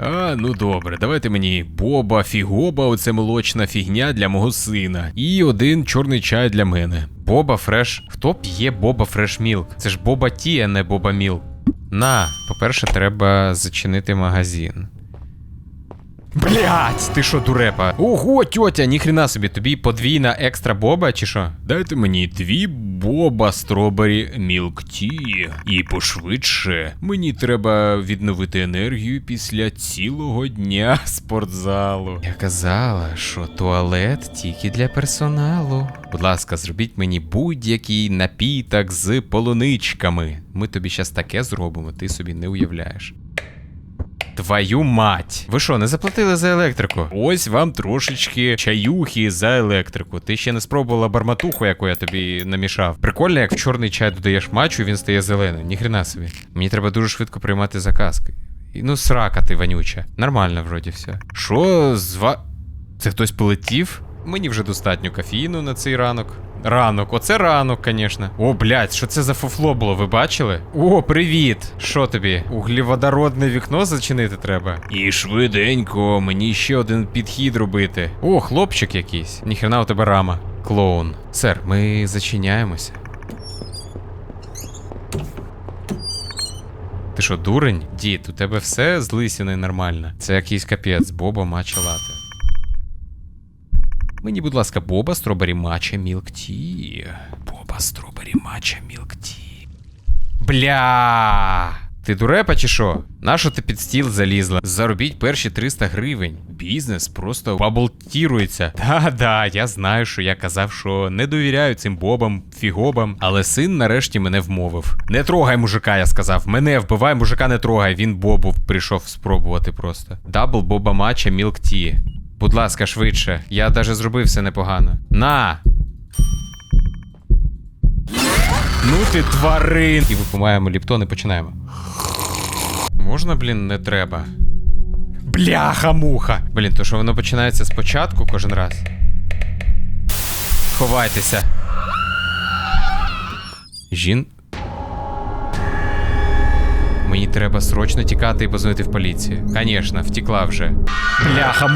А, ну добре, давайте мені боба, фігоба, оце молочна фігня для мого сина. І один чорний чай для мене. Боба фреш. Хто п'є боба фреш мілк? Це ж боба ті, а не боба мілк. На, по-перше, треба зачинити магазин. Блять, ти що, дурепа? Ого, тьотя, ніхрена собі, тобі подвійна екстра боба, чи що? Дайте мені дві боба стробері мілк ті. І пошвидше. Мені треба відновити енергію після цілого дня спортзалу. Я казала, що туалет тільки для персоналу. Будь ласка, зробіть мені будь-який напіток з полуничками. Ми тобі щас таке зробимо, ти собі не уявляєш. Твою мать. Ви що, не заплатили за електрику? Ось вам трошечки чаюхи за електрику. Ти ще не спробувала барматуху, яку я тобі намішав. Прикольно, як в чорний чай додаєш мачу, він стає зеленим. Ніхрена собі. Мені треба дуже швидко приймати заказки. Ну, срака ти вонюча. Нормально, вроді все. Що з ва. Це хтось полетів? Мені вже достатньо кофеїну на цей ранок. Ранок, оце ранок, звісно. О, блядь, що це за фуфло було, ви бачили? О, привіт! Що тобі? Угліводородне вікно зачинити треба? І швиденько, мені ще один підхід робити. О, хлопчик якийсь. Ніхрена у тебе рама. Клоун. Сер, ми зачиняємося. Ти що, дурень? Дід, у тебе все з лисіною нормально. Це якийсь капець, боба мача лати. Мені, будь ласка, Боба Стробері Мача Мілк Ті. Боба Стробері Мача Мілк Ті. Бля. Ти дурепа чи що? Нащо ти під стіл залізла? Заробіть перші 300 гривень. Бізнес просто баблтірується. Да-да, я знаю, що я казав, що не довіряю цим бобам, фігобам, але син нарешті мене вмовив. Не трогай мужика, я сказав. Мене вбивай, мужика не трогай. Він бобу прийшов спробувати просто. Дабл боба матча Мілк Ті. Будь ласка, швидше. Я даже зробив все непогано. На! Ну ти тварин! І випиваємо ліптон і починаємо. Можна, блін, не треба. Бляха-муха! Блін, то що воно починається спочатку кожен раз. Ховайтеся. Жін. Мені треба срочно тікати і позвонити в поліцію. Конечно, втекла вже. Бляха-муха.